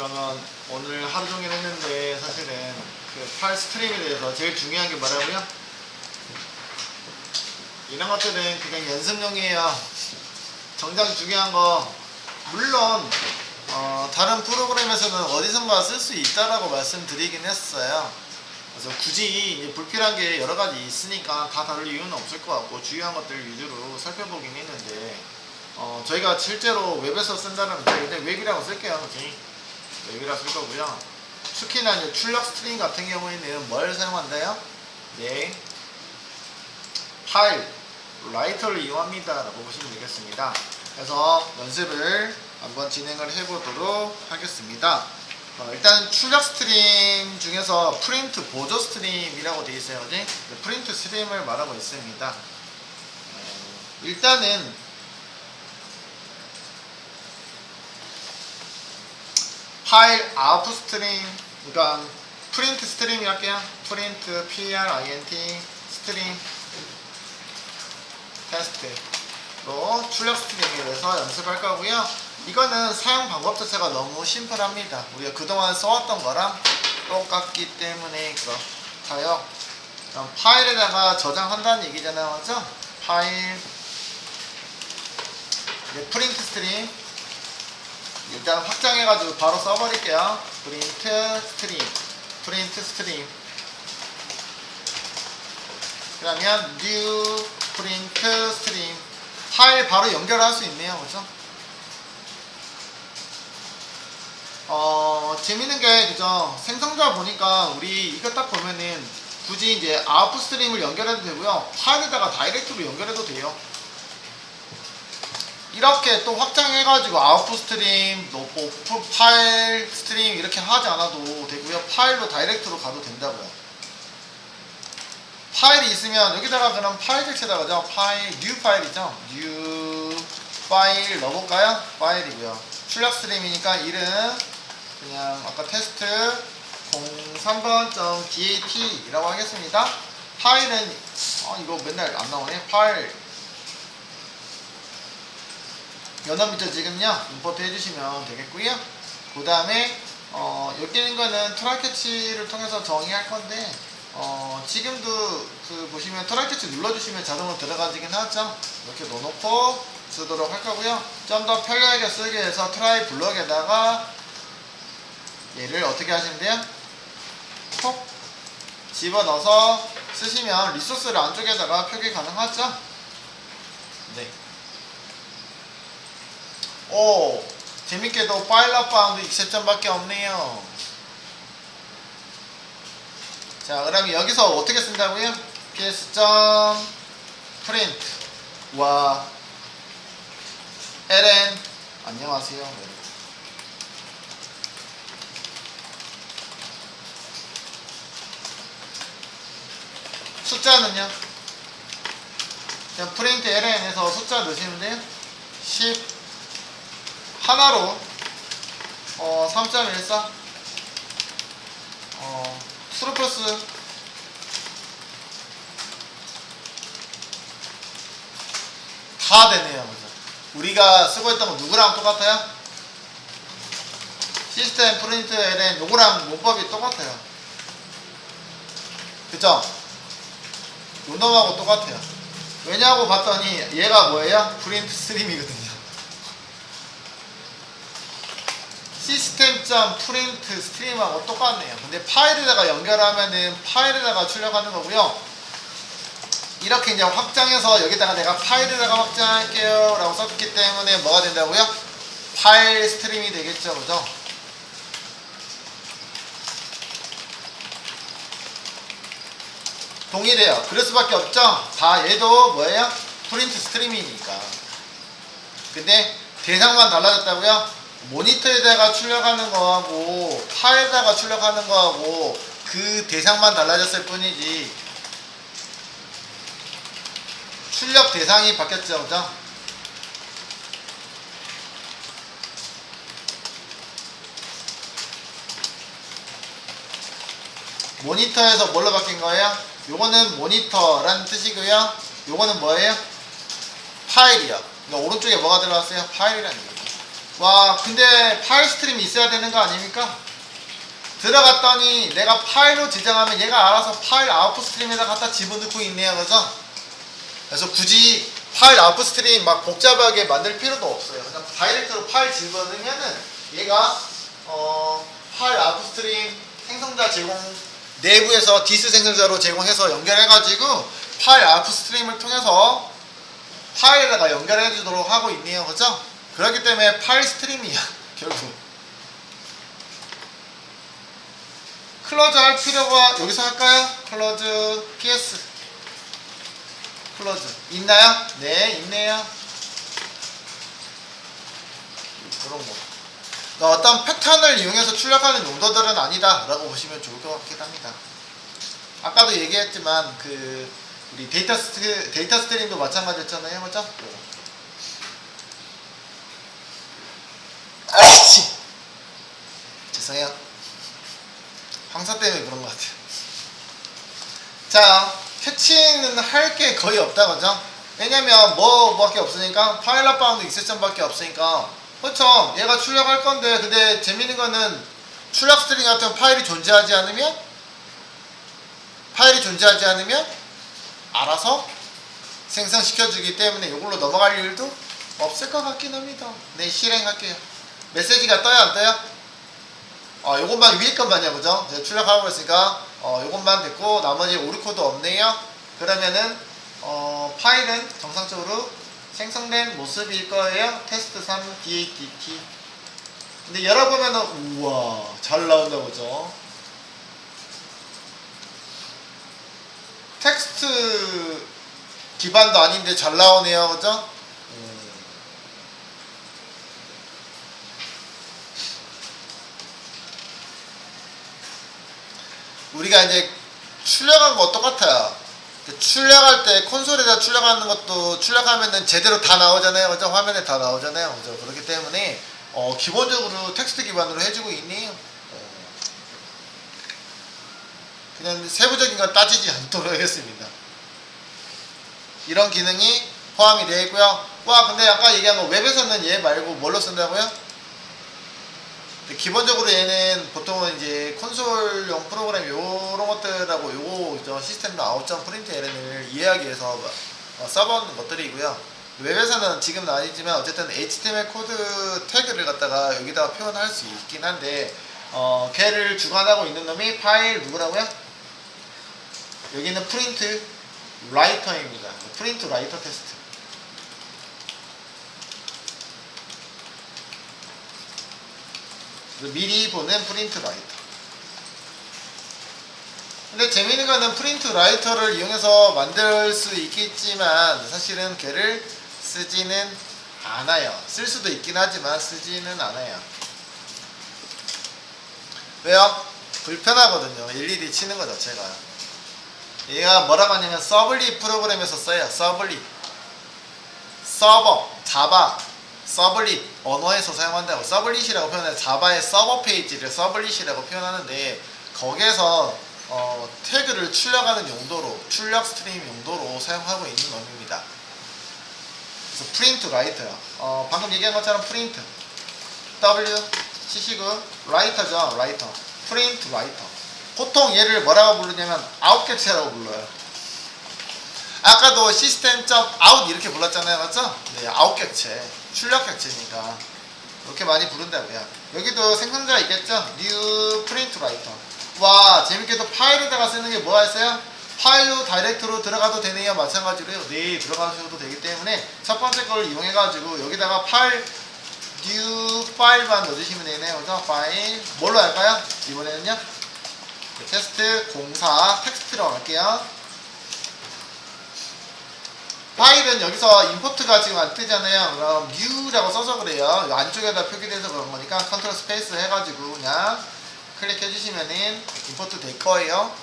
그러면 오늘 하루 종일 했는데 사실은 그 파일 스트림에 대해서 제일 중요한 게 뭐라고요? 이런 것들은 그냥 연습용이에요. 정작 중요한 거 물론 어, 다른 프로그램에서는 어디선가 쓸 수 있다라고 말씀드리긴 했어요. 그래서 굳이 불필요한 게 여러 가지 있으니까 다 다룰 이유는 없을 것 같고 중요한 것들 위주로 살펴보긴 했는데 어, 저희가 실제로 웹에서 쓴다면 그냥 웹이라고 쓸게요. 그치? 웹이라 쓸 거고요. 특히나 이제 출력 스트링 같은 경우에는 뭘 사용한다요? 네. 파일, 라이터를 이용합니다. 라고 보시면 되겠습니다. 그래서 연습을 한번 진행을 해보도록 하겠습니다. 어, 일단 출력 스트림 중에서 프린트 보조 스트림이라고 되어 있어요. 네, 프린트 스트림을 말하고 있습니다. 어, 일단은 파일 아웃 스트림 그러니까 프린트 스트림이 할게요. 프린트 print 스트림 테스트로 출력 스트링에 대해서 연습할 거고요. 이거는 사용 방법 자체가 너무 심플합니다. 우리가 그동안 써왔던 거랑 똑같기 때문에 그렇다요. 그럼 파일에다가 저장한다는 얘기잖아요. 맞죠? 파일 네, 프린트 스트림 일단 확장해가지고 바로 써버릴게요. 프린트 스트림 프린트 스트림 그러면 new 프린트 스트림 파일 바로 연결할 수 있네요. 그죠? 어, 재밌는 게, 그죠? 생성자 보니까 우리 이거 딱 보면은 굳이 이제 아웃풋 스트림을 연결해도 되고요. 파일에다가 다이렉트로 연결해도 돼요. 이렇게 또 확장해가지고 아웃풋 스트림, 뭐뭐 파일 스트림 이렇게 하지 않아도 되고요. 파일로 다이렉트로 가도 된다고요. 파일이 있으면 여기다가 그럼 파일 자체다가 죠? 파일 뉴 파일이죠? 뉴 파일 넣어볼까요? 파일이고요. 출력 스트림이니까 이름 그냥 아까 테스트 03번.dat 라고 하겠습니다. 파일은 어 이거 맨날 안 나오네. 파일 연합이죠 지금요 임포트 해주시면 되겠고요 그 다음에 어 여기 있는 거는 트라이 캐치를 통해서 정의할 건데 어, 지금도 그 보시면 트라이 캐치 눌러주시면 자동으로 들어가지긴 하죠. 이렇게 넣어놓고 쓰도록 할 거고요. 좀 더 편리하게 쓰기 위해서 트라이 블럭에다가 얘를 어떻게 하시면 돼요? 콕 집어넣어서 쓰시면 리소스를 안쪽에다가 표기 가능하죠? 네. 오, 재밌게도 파일럿 바운드 익셉션밖에 없네요. 자, 그러면 여기서 어떻게 쓴다고요? ps.print 와 ln 안녕하세요. 네. 숫자는요? 그냥 프린트 ln에서 숫자 넣으시면 돼요. 10 하나로 어, 3.14 어, 트루플스 다 되네요. 그죠? 우리가 쓰고 있던 거 누구랑 똑같아요? 시스템 프린트 LN 요거랑 문법이 똑같아요. 그죠? 요놈하고 똑같아요. 왜냐고 봤더니 얘가 뭐예요? 프린트 스트림이거든요. 시 스템 프린트 스트림하고 똑같네요. 근데 파일에다가 연결하면은 파일에다가 출력하는 거고요. 이렇게 이제 확장해서 여기다가 내가 파일에다가 확장할게요 라고 썼기 때문에 뭐가 된다고요? 파일 스트림이 되겠죠. 그죠? 동일해요. 그럴 수밖에 없죠. 다 얘도 뭐예요? 프린트 스트림이니까. 근데 대상만 달라졌다고요? 모니터에다가 출력하는 거하고 파일에다가 출력하는 거하고 그 대상만 달라졌을 뿐이지 출력 대상이 바뀌었죠, 그죠? 모니터에서 뭘로 바뀐 거예요? 요거는 모니터라는 뜻이고요. 요거는 뭐예요? 파일이요. 그러니까 오른쪽에 뭐가 들어갔어요? 파일이라는 얘기죠. 와 근데 파일 스트림이 있어야 되는 거 아닙니까? 들어갔더니 내가 파일로 지정하면 얘가 알아서 파일 아웃풋 스트림에다 갖다 집어넣고 있네요 그죠? 그래서 굳이 파일 아웃풋 스트림 막 복잡하게 만들 필요도 없어요 그냥 다이렉트로 파일 집어넣으면은 얘가 어 파일 아웃풋 스트림 생성자 제공 내부에서 디스 생성자로 제공해서 연결해가지고 파일 아웃풋 스트림을 통해서 파일에다가 연결해 주도록 하고 있네요 그죠? 그렇기 때문에 파일 스트림이야 결국. 클로즈 할 필요가 여기서 할까요? 클로즈 PS 클로즈. 있나요? 네 있네요. 그런 거. 그러니까 어떤 패턴을 이용해서 출력하는 용도들은 아니다 라고 보시면 좋을 것 같긴 합니다. 아까도 얘기했지만 그 우리 데이터 스트 데이터 스트림도 마찬가지였잖아요. 그죠? 아이씨 죄송해요 황사 때문에 그런 것 같아요. 자, 캐치는 할 게 거의 없다, 그죠? 왜냐면 뭐, 뭐밖에 없으니까, 파일럿 바운드 익셉션밖에 없으니까, 그렇죠. 얘가 출력할 건데, 근데 재밌는 거는, 출력 스트링 같은 파일이 존재하지 않으면, 파일이 존재하지 않으면, 알아서 생성시켜주기 때문에 이걸로 넘어갈 일도 없을 것 같긴 합니다. 네, 실행할게요. 메시지가 떠요, 안 떠요? 어, 요것만 위에 것만요, 그죠? 출력하고 있으니까, 어, 요것만 됐고, 나머지 오르코드 없네요. 그러면은, 어, 파일은 정상적으로 생성된 모습일 거예요. 테스트 3 DATT. 근데 열어보면은, 우와, 잘 나온다, 그죠? 텍스트 기반도 아닌데 잘 나오네요, 그죠? 우리가 이제 출력한 거 똑같아요. 그 출력할 때 콘솔에다 출력하는 것도 출력하면은 제대로 다 나오잖아요. 그죠? 화면에 다 나오잖아요. 그죠? 그렇기 때문에 어, 기본적으로 텍스트 기반으로 해주고 있네요. 어. 그냥 세부적인 건 따지지 않도록 하겠습니다. 이런 기능이 포함이 되어 있고요. 와 근데 아까 얘기한 거 웹에서는 얘 말고 뭘로 쓴다고요? 기본적으로 얘는 보통은 이제 콘솔용 프로그램 요런 것들하고 저 시스템 아웃점 프린트 LN을 이해하기 위해서 어, 써본 것들이고요. 웹에서는 지금은 아니지만 어쨌든 HTML 코드 태그를 갖다가 여기다가 표현할 수 있긴 한데 어, 걔를 주관하고 있는 놈이 파일 누구라고요? 여기는 프린트 라이터입니다. 프린트 라이터 테스트. 그래서 미리 보는 프린트 라이터. 근데 재미있는 거는 프린트 라이터를 이용해서 만들 수 있겠지만 사실은 걔를 쓰지는 않아요. 쓸 수도 있긴 하지만 쓰지는 않아요. 왜요? 불편하거든요. 일일이 치는 거 자체가. 얘가 뭐라고 하냐면 서블릿 프로그램에서 써요. 서블릿. 서버, 자바, 서블릿 언어에서 사용한다고 서블릿이라고 표현해요. 자바의 서버 페이지를 서블릿이라고 표현하는데 거기에서 어, 태그를 출력하는 용도로 출력 스트림 용도로 사용하고 있는 놈입니다. 그래서 프린트 라이터요. 어, 방금 얘기한 것처럼 프린트 W 치시고 라이터죠. 라이터. 프린트 라이터. 보통 얘를 뭐라고 부르냐면 아웃객체라고 불러요. 아까도 시스템.out 아웃 이렇게 불렀잖아요. 맞죠? 네, 아웃객체. 출력객체니까. 이렇게 많이 부른다고요. 여기도 생성자가 있겠죠? new print writer. 와, 재밌게도 파일에다가 쓰는 게 뭐가 있어요? 파일로 다이렉트로 들어가도 되네요. 마찬가지로요. 네, 들어가셔도 되기 때문에 첫 번째 걸 이용해 가지고 여기다가 파일 new 파일만 넣어주시면 되네요. 그죠? 파일. 뭘로 할까요? 이번에는요? 네, 테스트 04 텍스트로 할게요. 파일은 여기서 임포트가 지금 안 뜨잖아요. 그럼 new라고 써서 그래요. 이 안쪽에다 표기돼서 그런 거니까 컨트롤 스페이스 해가지고 그냥 클릭해 주시면은 임포트 될 거예요.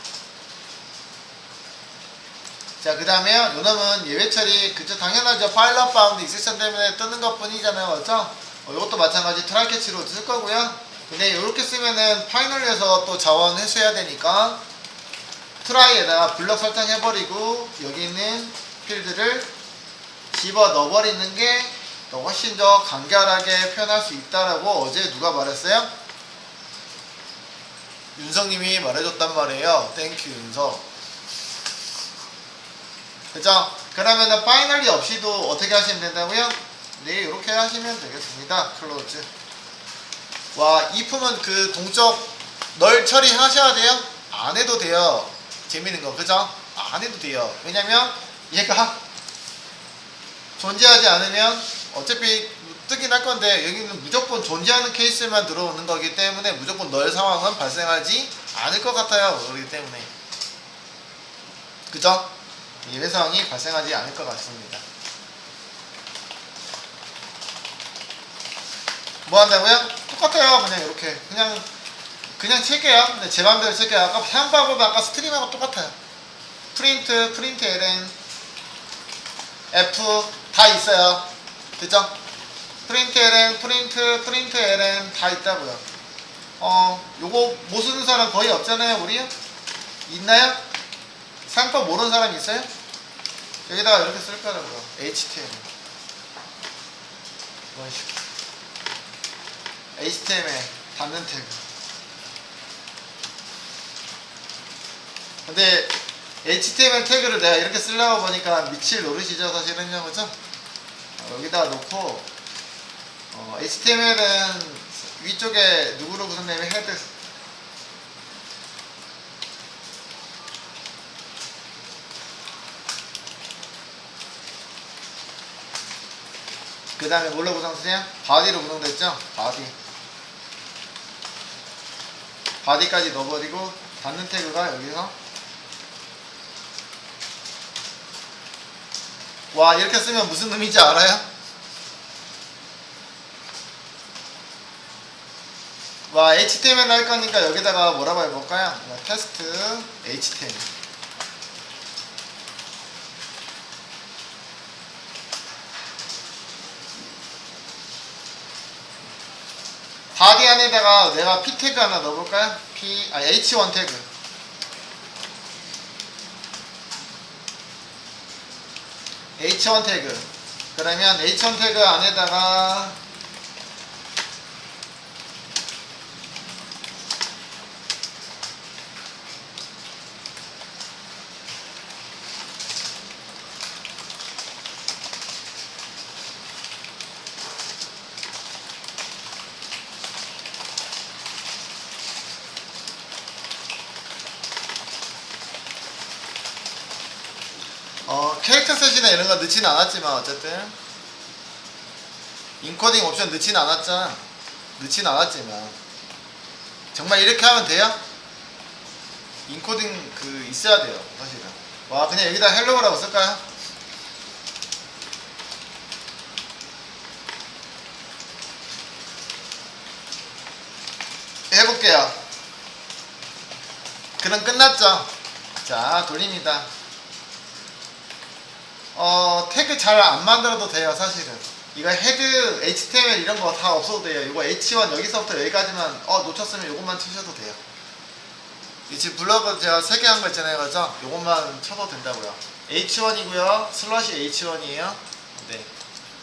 자, 그 다음에 요 놈은 예외 처리, 그저 당연하죠. 파일럿 바운드 익셉션 때문에 뜨는 것 뿐이잖아요. 맞죠? 어, 이것도 마찬가지 트라이 캐치로 쓸 거고요. 근데 이렇게 쓰면은 파이널에서 또 자원 회수해야 되니까 트라이에다가 블럭 설정해버리고 여기 있는 필드를 집어 넣어버리는 게더 훨씬 더 간결하게 표현할 수 있다라고 어제 누가 말했어요? 윤성님이 말해줬단 말이에요. 땡큐 윤성. 그죠? 그러면은 파이널리 없이도 어떻게 하시면 된다고요? 네, 이렇게 하시면 되겠습니다. 클로즈. 와, if은 그 동적 널 처리하셔야 돼요? 안 해도 돼요. 재밌는 거, 그죠? 안 해도 돼요. 왜냐면 얘가 존재하지 않으면 어차피 뜨긴 할 건데 여기는 무조건 존재하는 케이스만 들어오는 거기 때문에 무조건 널 상황은 발생하지 않을 것 같아요. 그렇기 때문에. 그죠? 예외 상황이 발생하지 않을 것 같습니다. 뭐 한다고요? 똑같아요. 그냥 이렇게 그냥 그냥 칠게요. 제 마음대로 칠게요. 아까 한바보다 아까 스트림하고 똑같아요. 프린트, 프린트 ln, f 다 있어요. 됐죠? 프린트 ln, 프린트, 프린트 ln 다 있다고요. 어, 요거 못 쓰는 사람 거의 없잖아요, 우리요? 있나요? 상법 모르는 사람 있어요? 여기다가 이렇게 쓸 거라고요. HTML. 이런 식으로. HTML 닫는 태그. 근데 HTML 태그를 내가 이렇게 쓰려고 보니까 미칠 노릇이죠 사실은요 그죠? 어, 여기다가 놓고 어, HTML은 위쪽에 누구로 구성되면 헤드 그 다음에 뭘로 구성되냐? 바디로 구성됐죠? 바디 바디까지 넣어버리고 닫는 태그가 여기서 와 이렇게 쓰면 무슨 의미인지 알아요? 와 HTML 할 거니까 여기다가 뭐라고 해볼까요? 와, 테스트 HTML 바디 안에다가 내가 P 태그 하나 넣어볼까요? P 아 H1 태그 H1 태그. 그러면 H1 태그 안에다가 어, 캐릭터 셋이나 이런 거 넣진 않았지만 어쨌든 인코딩 옵션 넣진 않았잖아 넣진 않았지만. 정말 이렇게 하면 돼요? 인코딩 그 있어야 돼요 사실은. 와 그냥 여기다 헬로우라고 쓸까요? 해볼게요. 그럼 끝났죠? 자 돌립니다 어, 태그 잘 안 만들어도 돼요, 사실은. 이거 헤드, HTML 이런 거 다 없어도 돼요. 이거 H1 여기서부터 여기까지만, 어, 놓쳤으면 이것만 치셔도 돼요. 이 지금 블로그 제가 3개 한 거 있잖아요, 그죠? 요것만 쳐도 된다고요. H1이고요. 슬러시 H1이에요. 네.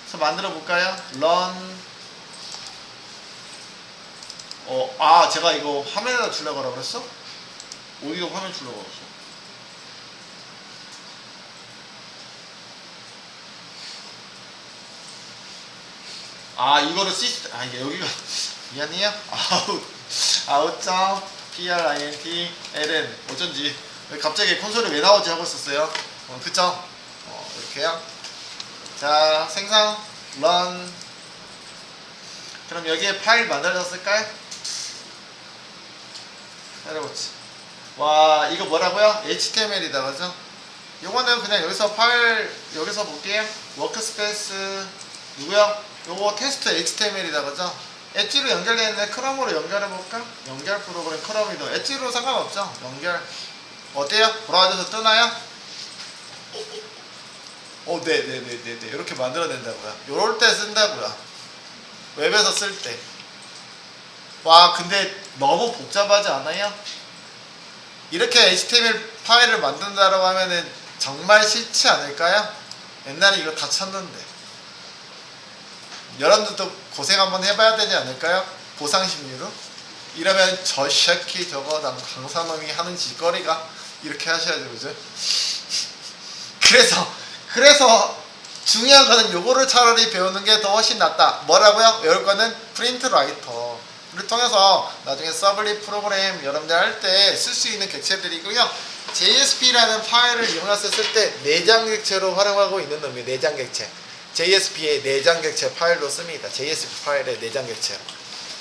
그래서 만들어 볼까요? run. 어, 아, 제가 이거 화면에다 주려고 그랬어? 오디오 화면 주려고 그랬어. 아 이거를 시스템 아 이게 여기가 미안해요. 아웃 아웃점 print ln 어쩐지 왜 갑자기 콘솔이 왜 나오지 하고 있었어요. 어, 그쵸 어, 이렇게요. 자 생성 run. 그럼 여기에 파일 만들어졌을까요? 해보지. 와 이거 뭐라고요? Html이다 그죠? 요거는 그냥 여기서 파일 여기서 볼게요. 워크스페이스 누구요? 요거 테스트 HTML이다 그죠? 엣지로 연결되어 있는데 크롬으로 연결해 볼까? 연결 프로그램 크롬이도 엣지로 상관없죠? 연결 어때요? 브라우저에서 뜨나요? 어, 네네네네네 이렇게 만들어낸다고요 요럴 때 쓴다고요 웹에서 쓸 때 와 근데 너무 복잡하지 않아요? 이렇게 HTML 파일을 만든다라고 하면은 정말 싫지 않을까요? 옛날에 이거 다 쳤는데 여러분들도 고생 한번 해봐야 되지 않을까요? 보상 심리로 이러면 저 새끼 저거 난 강사놈이 하는 짓거리가 이렇게 하셔야죠 그죠? 그래서 그래서 중요한 거는 요거를 차라리 배우는 게 더 훨씬 낫다 뭐라고요? 배울 거는 프린트 라이터를 통해서 나중에 서블리 프로그램 여러분들 할 때 쓸 수 있는 객체들이고요 JSP라는 파일을 이용해서 쓸 때 내장 객체로 활용하고 있는 놈이 내장 객체 JSP의 내장 객체 파일로 씁니다 JSP 파일의 내장 객체로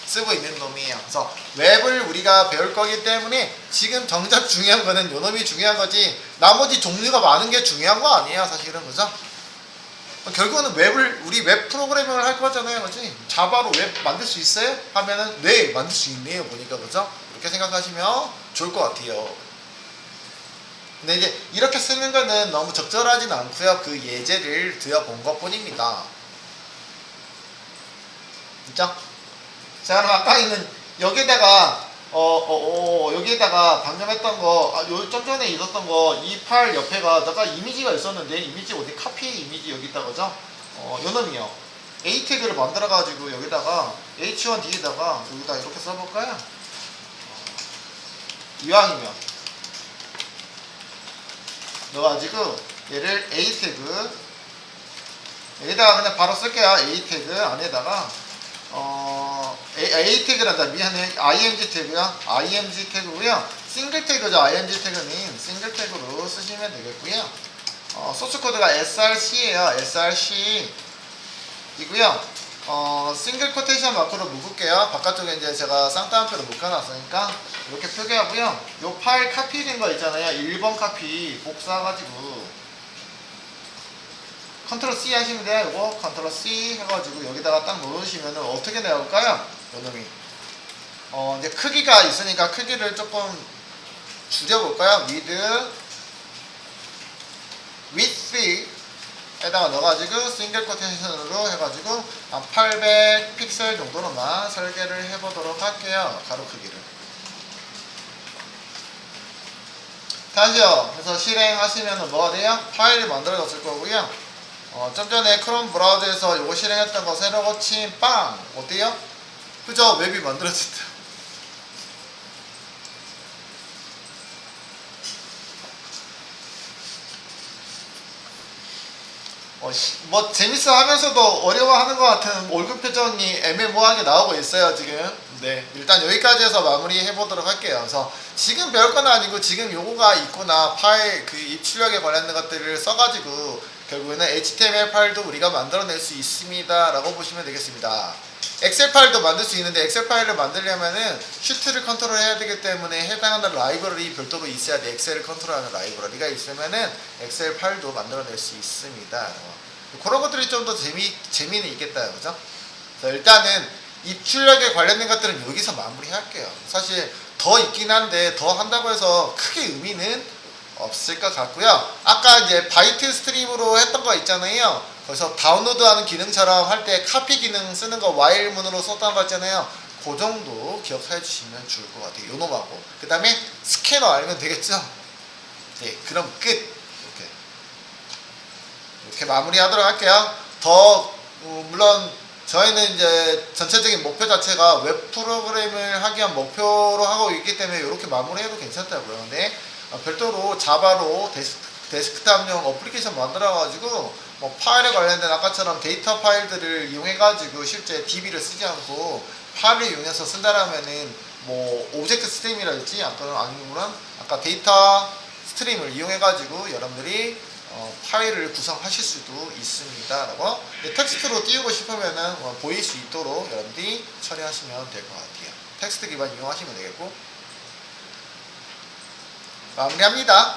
쓰고 있는 놈이에요. 그래서 웹을 우리가 배울 거기 때문에 지금 정작 중요한 거는 요 놈이 중요한 거지 나머지 종류가 많은 게 중요한 거 아니에요 사실은 그죠? 결국은 웹을 우리 웹 프로그래밍을 할 거잖아요 그지? 자바로 웹 만들 수 있어요? 하면은 네 만들 수 있네요 보니까 그죠? 이렇게 생각하시면 좋을 것 같아요 근데 이제 이렇게 쓰는 거는 너무 적절하진 않고요 그 예제를 드려본 것 뿐입니다 그죠? 자 그럼 아까 있는 여기에다가 어, 어, 어, 여기에다가 방금 했던 거, 아, 요, 좀 전에 있었던 거, 이 파일 옆에가, 아까 이미지가 있었는데, 이미지 어디, 카피 이미지 여기 있다, 그죠? 어, 요 놈이요. A 태그를 만들어가지고, 여기다가, H1D에다가, 여기다 이렇게 써볼까요? 어, 이왕이면. 넣어가지고, 얘를 A 태그, 여기다가 그냥 바로 쓸게요. A 태그 안에다가, 어, A, A 태그란다. 미안해. IMG 태그야. IMG 태그고요. 싱글 태그죠. IMG 태그는 싱글 태그로 쓰시면 되겠고요. 어, 소스 코드가 SRC예요. SRC 이고요. 어, 싱글 코테이션 마크로 묶을게요. 바깥쪽에 이제 제가 쌍따옴표로 묶어놨으니까 이렇게 표기하고요. 요 파일 카피된 거 있잖아요. 1번 카피 복사해가지고 컨트롤 C 하시면 돼요. 이거 컨트롤 C 해가지고 여기다가 딱 넣으시면 어떻게 나올까요? 요놈이 어 이제 크기가 있으니까 크기를 조금 줄여볼까요? 미드 width 에다가 넣어가지고 싱글 코테이션으로 해가지고 한 800 픽셀 정도로만 설계를 해보도록 할게요. 가로 크기를. 다시요. 그래서 실행하시면 뭐가 돼요? 파일이 만들어졌을 거고요. 어, 좀 전에 크롬 브라우저에서 요거 실행했던 거 새로 고친 빵 어때요? 그죠? 웹이 만들어졌다. 어, 씨, 뭐 재밌어 하면서도 어려워하는 것 같은 얼굴 표정이 애매모호하게 나오고 있어요 지금. 네, 일단 여기까지 해서 마무리 해 보도록 할게요. 그래서 지금 배울 건 아니고 지금 요거가 있구나 파일 그 입출력에 관련된 것들을 써가지고 결국에는 HTML 파일도 우리가 만들어낼 수 있습니다 라고 보시면 되겠습니다. 엑셀 파일도 만들 수 있는데 엑셀 파일을 만들려면은 슈트를 컨트롤 해야 되기 때문에 해당하는 라이브러리 별도로 있어야 돼. 엑셀을 컨트롤하는 라이브러리가 있으면은 엑셀 파일도 만들어낼 수 있습니다. 어, 그런 것들이 좀 더 재미 재미는 있겠다, 그죠? 자, 일단은 입출력에 관련된 것들은 여기서 마무리할게요. 사실 더 있긴 한데 더 한다고 해서 크게 의미는 없을 것 같고요. 아까 이제 바이트 스트림으로 했던 거 있잖아요. 그래서 다운로드하는 기능처럼 할 때 카피 기능 쓰는 거 와일 문으로 썼던 거 있잖아요. 그 정도 기억해 주시면 좋을 것 같아요. 요 놈하고. 그 다음에 스캐너 알면 되겠죠? 네, 그럼 끝. 이렇게. 이렇게 마무리 하도록 할게요. 더, 어, 물론 저희는 이제 전체적인 목표 자체가 웹 프로그램을 하기 위한 목표로 하고 있기 때문에 이렇게 마무리해도 괜찮다고요. 어, 별도로 자바로 데스크, 데스크 탑용 어플리케이션 만들어가지고 뭐 파일에 관련된 아까처럼 데이터 파일들을 이용해가지고 실제 DB를 쓰지 않고 파일을 이용해서 쓴다라면은 뭐 오브젝트 스트림이랄지 아까는 아니면 아까 데이터 스트림을 이용해가지고 여러분들이 어, 파일을 구성하실 수도 있습니다 라고 근데 텍스트로 띄우고 싶으면은 어, 보일 수 있도록 여러분들이 처리하시면 될 것 같아요. 텍스트 기반 이용하시면 되겠고 마무리합니다.